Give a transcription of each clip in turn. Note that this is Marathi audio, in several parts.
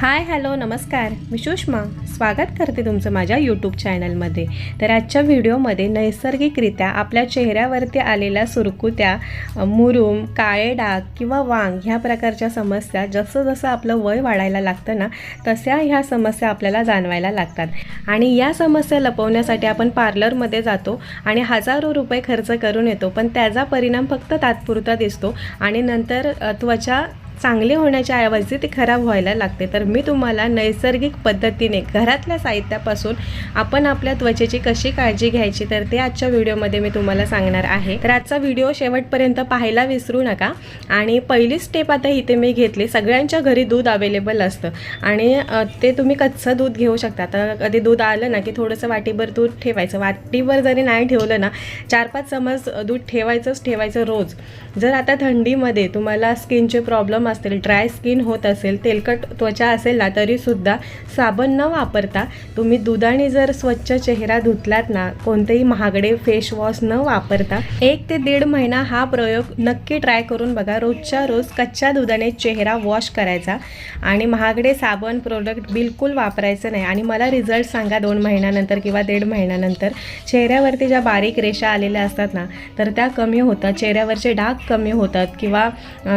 हाय हॅलो नमस्कार. मी सुषमा. स्वागत करते तुमचं माझ्या यूट्यूब चॅनलमध्ये तर आजच्या व्हिडिओमध्ये नैसर्गिकरित्या आपल्या चेहऱ्यावरती आलेल्या सुरकुत्या मुरुम काळे डाग किंवा वांग ह्या प्रकारच्या समस्या जसं जसं आपलं वय वाढायला लागतं ना तशा ह्या समस्या आपल्याला जाणवायला लागतात. आणि या समस्या लपवण्यासाठी आपण पार्लरमध्ये जातो आणि हजारो रुपये खर्च करून येतो पण त्याचा परिणाम फक्त तात्पुरता दिसतो आणि नंतर त्वचा चांगली होण्याच्या ऐवजी ती खराब व्हायला लागते. तर मी तुम्हाला नैसर्गिक पद्धतीने घरातल्या साहित्यापासून आपण आपल्या त्वचेची कशी काळजी घ्यायची तर ते आजच्या व्हिडिओमध्ये मी तुम्हाला सांगणार आहे. तर आजचा व्हिडिओ शेवटपर्यंत पाहायला विसरू नका. आणि पहिली स्टेप आता इथे मी घेतली सगळ्यांच्या घरी दूध अवेलेबल असतं. आणि ते तुम्ही कच्चं दूध घेऊ शकता. तर कधी दूध आलं ना की थोडंसं वाटीभर दूध ठेवायचं. वाटीभर जरी नाही ठेवलं ना चार पाच चमच दूध ठेवायचंच ठेवायचं रोज. जर आता थंडीमध्ये तुम्हाला स्किनचे प्रॉब्लेम असतील ड्राय स्किन होत असेल तेलकट त्वचा असेल ना तरीसुद्धा साबण न वापरता तुम्ही दुधाने जर स्वच्छ चेहरा धुतलात ना कोणतेही महागडे फेस वॉश न वापरता एक ते दीड महिना हा प्रयोग नक्की ट्राय करून बघा. रोजच्या रोज कच्च्या दुधाने चेहरा वॉश करायचा आणि महागडे साबण प्रोडक्ट बिलकुल वापरायचं नाही. आणि मला रिझल्ट सांगा दोन महिन्यानंतर किंवा दीड महिन्यानंतर. चेहऱ्यावरती ज्या बारीक रेषा आलेल्या असतात ना तर त्या कमी होतात. चेहऱ्यावरचे डाग कमी होतात किंवा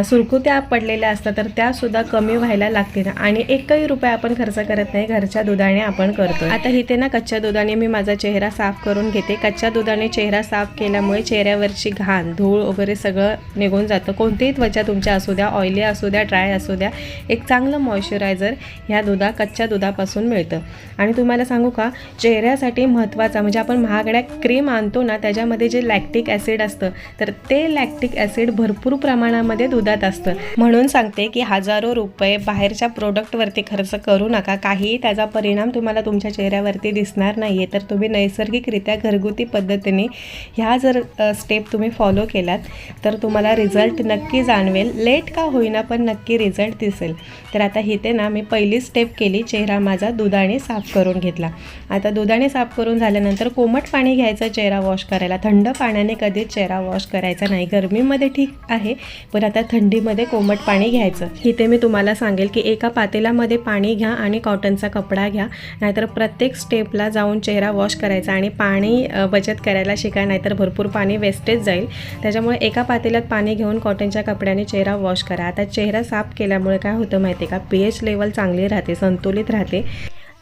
सुरकुत्या पडलेल्या असतात तर त्यासुद्धा कमी व्हायला लागतील आणि एकही रुपये आपण खर्च करत नाही घरच्या दुधाने आपण करतो आता इथे ना कच्च्या दुधाने मी माझा चेहरा साफ करून घेते. कच्च्या दुधाने चेहरा साफ केल्यामुळे चेहऱ्यावरची घाण धूळ वगैरे सगळं निघून जातं. कोणतीही त्वचा तुमच्या असू द्या ऑइली असू द्या ड्राय असू द्या एक चांगलं मॉइश्चरायझर ह्या दुधा कच्च्या दुधापासून मिळतं. आणि तुम्हाला सांगू का चेहऱ्यासाठी महत्त्वाचा म्हणजे आपण महागड्या क्रीम आणतो ना त्याच्यामध्ये जे लॅक्टिक ॲसिड असतं तर ते लॅक्टिक ॲसिड भरपूर प्रमाणामध्ये दुधात असतं. म्हणून सांगते की हजारो रुपये बाहेरच्या प्रोडक्टवरती खर्च करू नका. काहीही त्याचा परिणाम तुम्हाला तुमच्या चेहऱ्यावरती दिसणार नाही आहे तर तुम्ही नैसर्गिकरित्या घरगुती पद्धतीने ह्या जर स्टेप तुम्ही फॉलो केलात तर तुम्हाला रिझल्ट नक्की जाणवेल. लेट का होईना पण नक्की रिझल्ट दिसेल. तर आता इथे ना मी पहिली स्टेप केली चेहरा माझा दुधाने साफ करून घेतला. आता दुधाने साफ करून झाल्यानंतर कोमट पाणी घ्यायचं चेहरा वॉश करायला. थंड पाण्याने कधीच चेहरा वॉश करायचा नाही. गरमीमध्ये ठीक आहे पण आता थंडीमध्ये कोमट पाणी पाणी घ्यायचं. इथे मी तुम्हाला सांगेल की एका पातेल्यामध्ये पाणी घ्या आणि कॉटनचा कपडा घ्या. नाहीतर प्रत्येक स्टेपला जाऊन चेहरा वॉश करायचा आणि पाणी बचत करायला शिका नाहीतर भरपूर पाणी वेस्टेज जाईल. त्याच्यामुळे एका पातेल्यात पाणी घेऊन कॉटनच्या कपड्याने चेहरा वॉश करा. आता चेहरा साफ केल्यामुळे काय होतं माहिती आहे का? पी एच लेवल चांगली राहते संतुलित राहते.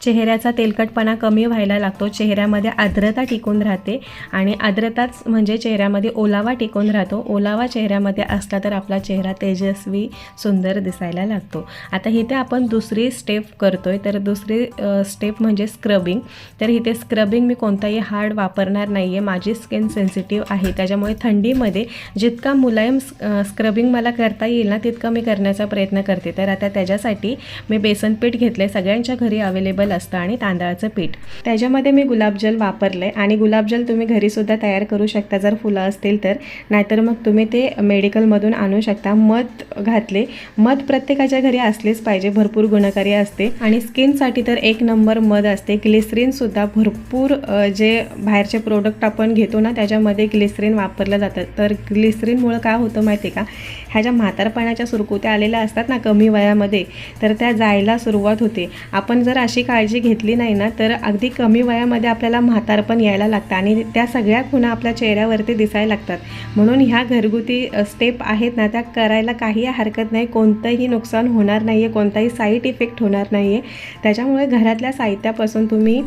चेहऱ्याचा तेलकटपणा कमी व्हायला लागतो. चेहऱ्यामध्ये आर्द्रता टिकून राहते आणि आर्द्रताच म्हणजे चेहऱ्यामध्ये ओलावा टिकून राहतो. ओलावा चेहऱ्यामध्ये असला तर आपला चेहरा तेजस्वी सुंदर दिसायला लागतो. आता इथे आपण दुसरी स्टेप करतो आहे तर दुसरी स्टेप म्हणजे स्क्रबिंग तर इथे स्क्रबिंग मी कोणताही हार्ड वापरणार नाही आहे माझी स्किन सेन्सिटिव्ह आहे. त्याच्यामुळे थंडीमध्ये जितका मुलायम स्क्रबिंग मला करता येईल ना तितकं मी करण्याचा प्रयत्न करते. तर आता त्याच्यासाठी मी बेसन पीठ आहे सगळ्यांच्या घरी अवेलेबल असतं आणि तांदळाचं पीठ. त्याच्यामध्ये मी गुलाबजल वापरले आणि गुलाबजल तुम्ही घरीसुद्धा तयार करू शकता. जर फुलं असतील तर. नाहीतर मग तुम्ही ते मेडिकलमधून आणू शकता. मध घातले. मध प्रत्येकाच्या घरी असलेच पाहिजे. भरपूर गुणकारी असते. आणि स्किनसाठी तर एक नंबर मध असते. ग्लिसरीनसुद्धा भरपूर जे बाहेरचे प्रोडक्ट आपण घेतो ना त्याच्यामध्ये ग्लिसरीन वापरलं जातं. तर ग्लिसरीनमुळं काय होतं माहिती आहे का? ह्या ज्या म्हातारपणाच्या सुरकुत्या आलेल्या असतात ना कमी वयामध्ये तर त्या जायला सुरुवात होते. आपण जर अशी काळजी काळजी घेतली नाही ना तर अगदी कमी वयामध्ये आपल्याला म्हातारपण यायला लागतं आणि त्या सगळ्या खुणा आपल्या चेहऱ्यावरती दिसायला लागतात. म्हणून ह्या घरगुती स्टेप आहेत ना त्या करायला काही हरकत नाही कोणतंही नुकसान होणार नाही आहे कोणताही साईड इफेक्ट होणार नाही आहे त्याच्यामुळे घरातल्या साहित्यापासून तुम्ही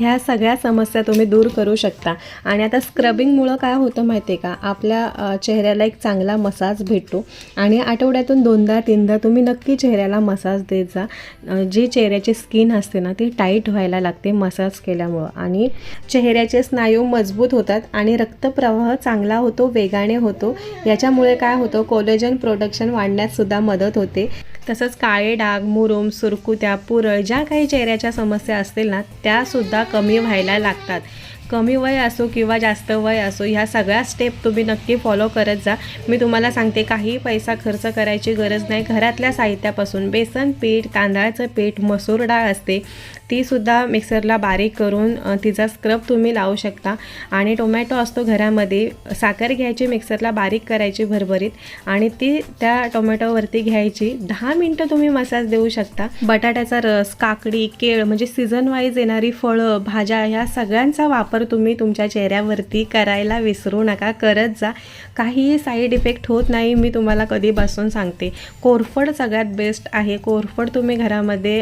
ह्या सगळ्या समस्या तुम्ही दूर करू शकता. आणि आता स्क्रबिंगमुळं काय होतं माहिती आहे का? आपल्या चेहऱ्याला एक चांगला मसाज भेटतो. आणि आठवड्यातून दोनदा तीनदा तुम्ही नक्की चेहऱ्याला मसाज देत जा. जी चेहऱ्याची स्किन असते ना ती टाईट व्हायला लागते मसाज केल्यामुळं. आणि चेहऱ्याचे स्नायू मजबूत होतात आणि रक्तप्रवाह चांगला होतो वेगाने होतो. याच्यामुळे काय होतं कोलेजन प्रोडक्शन वाढण्यात सुद्धा मदत होते. तसंच काळे डाग मुरुम सुरकुत्या पुरळ ज्या काही चेहऱ्याच्या समस्या असतील ना त्यासुद्धा कमी व्हायला लागतात. कमी वय असो किंवा जास्त वय असो ह्या सगळ्या स्टेप तुम्ही नक्की फॉलो करत जा. मी तुम्हाला सांगते काही पैसा खर्च करायची गरज नाही. घरातल्या साहित्यापासून बेसन पीठ तांदळाचं पीठ मसूर डाळ असते तीसुद्धा मिक्सरला बारीक करून तिचा स्क्रब तुम्ही लावू शकता. आणि टोमॅटो असतो घरामध्ये साखर घ्यायची मिक्सरला बारीक करायची भरभरीत. आणि ती त्या टोमॅटोवरती घ्यायची. दहा मिनटं तुम्ही मसाज देऊ शकता. बटाट्याचा रस काकडी केळ म्हणजे सीझन वाईज येणारी फळं भाज्या ह्या सगळ्यांचा वापर तुम्ही तुमच्या चेहऱ्यावरती करायला विसरू नका करत जा. काहीही साईड इफेक्ट होत नाही मी तुम्हाला कधीपासून सांगते. कोरफड सगळ्यात बेस्ट आहे. कोरफड तुम्ही घरामध्ये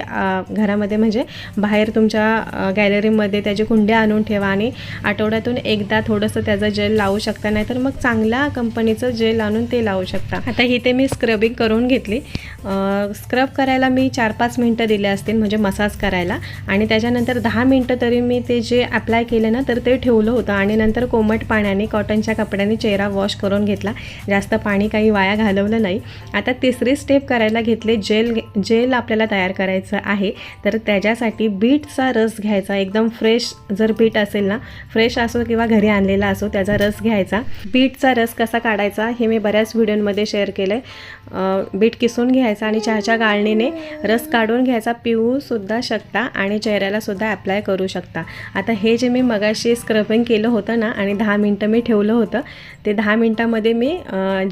घरामध्ये म्हणजे बाहेर तुमच्या गॅलरीमध्ये त्याची कुंड्या आणून ठेवा आणि आठवड्यातून एकदा थोडंसं त्याचं जेल लावू शकता. नाहीतर मग चांगल्या कंपनीचं जेल आणून ते लावू शकता. आता ही ते मी स्क्रबिंग करून घेतली. स्क्रब करायला मी चार पाच मिनटं दिले असतील म्हणजे मसाज करायला. आणि त्याच्यानंतर दहा मिनटं तरी मी ते जे अप्लाय केलं ना तर ते ठेवलं होतं आणि नंतर कोमट पाण्याने कॉटनच्या कपड्याने चेहरा वॉश करून घेतला. जास्त पाणी काही वाया घालवलं नाही. आता तिसरी स्टेप करायला घेतले. जेल जेल आपल्याला तयार करायचं आहे. तर त्याच्यासाठी बीटचा रस घ्यायचा. एकदम फ्रेश जर बीट असेल ना फ्रेश असो किंवा घरी आणलेला असो त्याचा रस घ्यायचा. बीटचा रस कसा काढायचा हे मी बऱ्याच व्हिडिओमध्ये शेअर केलं आहे बीट किसून घ्यायचा आणि चहाच्या गाळणीने रस काढून घ्यायचा. पिऊसुद्धा शकता आणि चेहऱ्याला सुद्धा अप्लाय करू शकता. आता हे जे मी मगाशी स्क्रबिंग केलं होतं ना आणि दहा मिनटं मी ठेवलं होतं. ते दहा मिनटामध्ये मी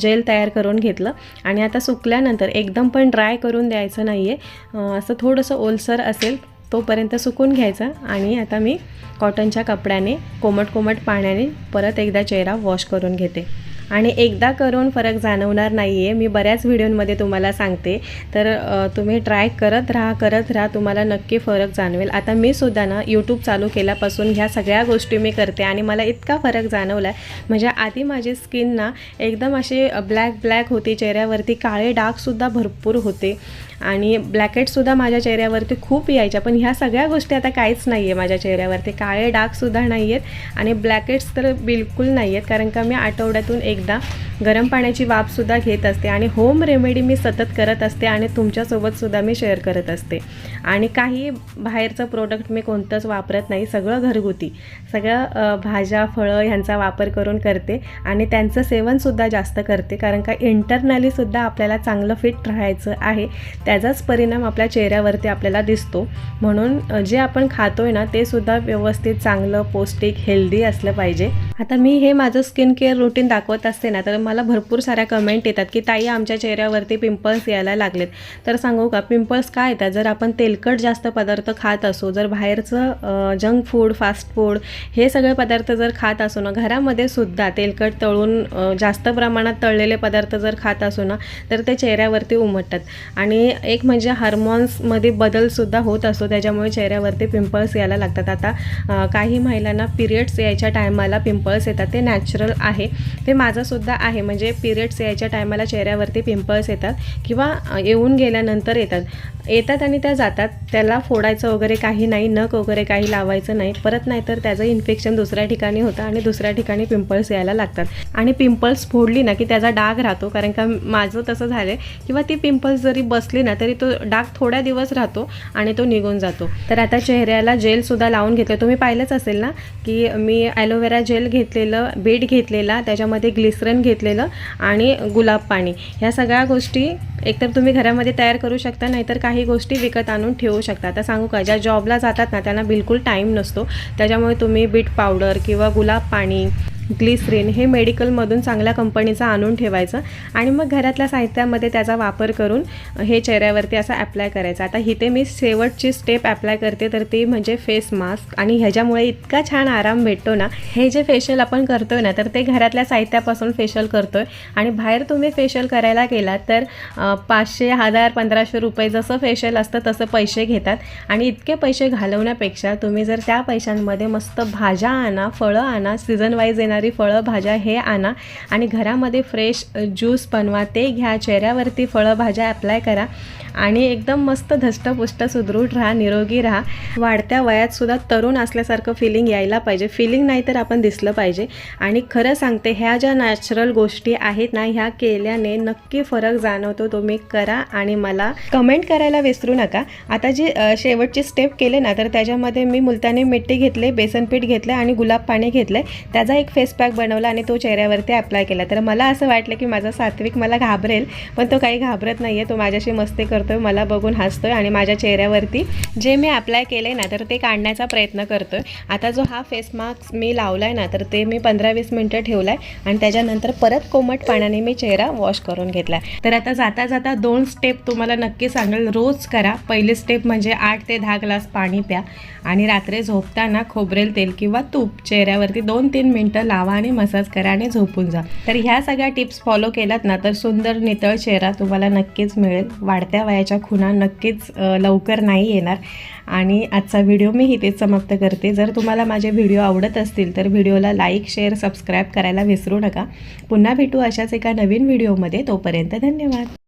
जेल तयार करून घेतलं. आणि आता सुकल्यानंतर एकदम पण ड्राय करून द्यायचं नाही आहे असं थोडंसं ओलसर असेल तोपर्यंत सुकून घ्यायचं आणि आता मी कॉटनच्या कपड्याने कोमट कोमट पाण्याने परत एकदा चेहरा वॉश करून घेते. आणि एकदा करून फरक जाणवणार नाही आहे मी बऱ्याच व्हिडिओमध्ये तुम्हाला सांगते. तर तुम्ही ट्राय करत राहा करत राहा तुम्हाला नक्की फरक जाणवेल. आता मी सुद्धा ना यूट्यूब चालू केल्यापासून ह्या सगळ्या गोष्टी मी करते आणि मला इतका फरक जाणवला आहे म्हणजे आधी माझी स्किन ना एकदम अशी ब्लॅक ब्लॅक होती. चेहऱ्यावरती काळे डागसुद्धा भरपूर होते. आणि ब्लॅकेटसुद्धा माझ्या चेहऱ्यावरती खूप यायच्या. पण ह्या सगळ्या गोष्टी आता काहीच नाही आहे माझ्या चेहऱ्यावरती. काळे डागसुद्धा नाही आहेत आणि ब्लॅकेट्स तर बिलकुल नाही आहेत कारण का मी आठवड्यातून एकदा गरम पाण्याची वाफसुद्धा घेत असते आणि होम रेमेडी मी सतत करत असते आणि तुमच्यासोबतसुद्धा मी शेअर करत असते. आणि काही बाहेरचं प्रोडक्ट मी कोणतंच वापरत नाही सगळं घरगुती. सगळं भाज्या फळं ह्यांचा वापर करून करते आणि त्यांचं सेवनसुद्धा जास्त करते कारण का इंटरनलीसुद्धा आपल्याला चांगलं फिट राहायचं आहे. त्याचाच परिणाम आपल्या चेहऱ्यावरती आपल्याला दिसतो. म्हणून जे आपण खातोय ना ते सुद्धा व्यवस्थित चांगलं पौष्टिक हेल्दी असलं पाहिजे. आता मी हे माझं स्किन केअर रुटीन दाखवत असते ना तर मला भरपूर साऱ्या कमेंट येतात की ताई आमच्या चेहऱ्यावरती पिंपल्स यायला लागलेत. तर सांगू का पिंपल्स का येतात? जर आपण तेलकट जास्त पदार्थ खात असो जर बाहेरचं जंक फूड फास्ट फूड हे सगळे पदार्थ जर खात असो ना घरामध्ये सुद्धा तेलकट तळून जास्त प्रमाणात तळलेले पदार्थ जर खात असो ना तर ते चेहऱ्यावरती उमटतात. आणि एक म्हणजे हार्मोन्समध्ये बदलसुद्धा होत असतो त्याच्यामुळे चेहऱ्यावरती पिंपल्स यायला लागतात. आता काही महिलांना पिरियड्स यायच्या टायमाला पिंपल्स येतात ते नॅचरल आहे. ते माझंसुद्धा आहे म्हणजे पिरियड्स यायच्या टायमाला चेहऱ्यावरती पिंपल्स येतात किंवा येऊन गेल्यानंतर येतात. येतात आणि त्या जातात. त्याला फोडायचं वगैरे काही नाही नख वगैरे काही लावायचं नाही. परत नाहीतर त्याचं इन्फेक्शन दुसऱ्या ठिकाणी होतं आणि दुसऱ्या ठिकाणी पिंपल्स यायला लागतात. आणि पिंपल्स फोडली ना की त्याचा डाग राहतो. कारण का माझं तसं झालं आहे किंवा ती पिंपल्स जरी बसली ना तरी तो डाग थोड्या दिवस राहतो आणि तो निघून जातो. तर आता चेहऱ्याला जेलसुद्धा लावून घेतलं. तुम्ही पाहिलंच असेल ना की मी ॲलोवेरा जेल घेतलेलं बीट घेतलेला त्याच्यामध्ये ग्लिसरन घेतलेलं आणि गुलाब पाणी. ह्या सगळ्या गोष्टी एकतर तुम्ही घरामध्ये तयार करू शकता नाहीतर काही गोष्टी विकत आणून ठेवू शकता. आता सांगू का ज्या जॉबला जातात ना त्यांना बिलकुल टाईम नसतो. त्याच्यामुळे तुम्ही बीट पावडर किंवा गुलाब पाणी ग्लिसरीन हे मेडिकलमधून चांगल्या कंपनीचं आणून ठेवायचं आणि मग घरातल्या साहित्यामध्ये त्याचा वापर करून हे चेहऱ्यावरती असं ॲप्लाय करायचं. आता इथे मी शेवटची स्टेप ॲप्लाय करते तर ती म्हणजे फेस मास्क आणि ह्याच्यामुळे इतका छान आराम भेटतो ना हे जे फेशियल आपण करतोय ना तर ते घरातल्या साहित्यापासून फेशियल करतोय. आणि बाहेर तुम्ही फेशियल करायला गेलात तर पाचशे हजार पंधराशे रुपये जसं फेशियल असतं तसं पैसे घेतात. आणि इतके पैसे घालवण्यापेक्षा तुम्ही जर त्या पैशांमध्ये मस्त भाज्या आणा फळं आणा सीझन वाईज येणार फळं भाज्या हे आणा. आणि घरामध्ये फ्रेश ज्यूस बनवा. ते घ्या. चेहऱ्यावरती फळं भाज्या अप्लाय करा. आणि एकदम मस्त धष्टपुष्ट सुदृढ राहा. निरोगी राहा. वाढत्या वयात सुद्धा तरुण असल्यासारखं फिलिंग यायला पाहिजे. फिलिंग नाही तर आपण दिसलं पाहिजे. आणि खरं सांगते ह्या ज्या नॅचरल गोष्टी आहेत ना ह्या केल्याने नक्की फरक जाणवतो. तुम्ही करा आणि मला कमेंट करायला विसरू नका. आता जी शेवटची स्टेप केले ना तर त्याच्यामध्ये मी मुलतानी मिट्टी घेतले बेसन पीठ घेतलं आणि गुलाब पाणी घेतलं त्याचा एक फेस पॅक बनवला आणि तो चेहऱ्यावरती अप्लाय केला. तर मला असं वाटलं की माझा सात्विक मला घाबरेल पण तो काही घाबरत नाही आहे तो माझ्याशी मस्ती करतोय मला बघून हसतोय आणि माझ्या चेहऱ्यावरती जे मी अप्लाय केले ना तर ते काढण्याचा प्रयत्न करतोय. आता जो हा फेस मास्क मी लावला आहे ना तर ते मी पंधरा वीस मिनटं ठेवलाय आणि त्याच्यानंतर परत कोमट पाण्याने मी चेहरा वॉश करून घेतला तर आता जाता जाता दोन स्टेप तुम्हाला नक्की सांगेल. रोज करा. पहिली स्टेप म्हणजे आठ ते दहा ग्लास पाणी प्या आणि रात्री झोपताना खोबरेल तेल किंवा तूप चेहऱ्यावरती दोन तीन मिनटं लावा आणि मसाज करा आणि झोपून जा. तर ह्या सगळ्या टिप्स फॉलो केल्यात ना तर सुंदर नितळ चेहरा तुम्हाला नक्कीच मिळेल. वाढत्या वयाच्या खुणा नक्कीच लवकर नाही येणार. आणि आजचा व्हिडिओ मी इथेच समाप्त करते. जर तुम्हाला माझे व्हिडिओ आवडत असतील तर व्हिडिओला लाईक शेअर सबस्क्राईब करायला विसरू नका. पुन्हा भेटू अशाच एका नवीन व्हिडिओमध्ये तोपर्यंत धन्यवाद.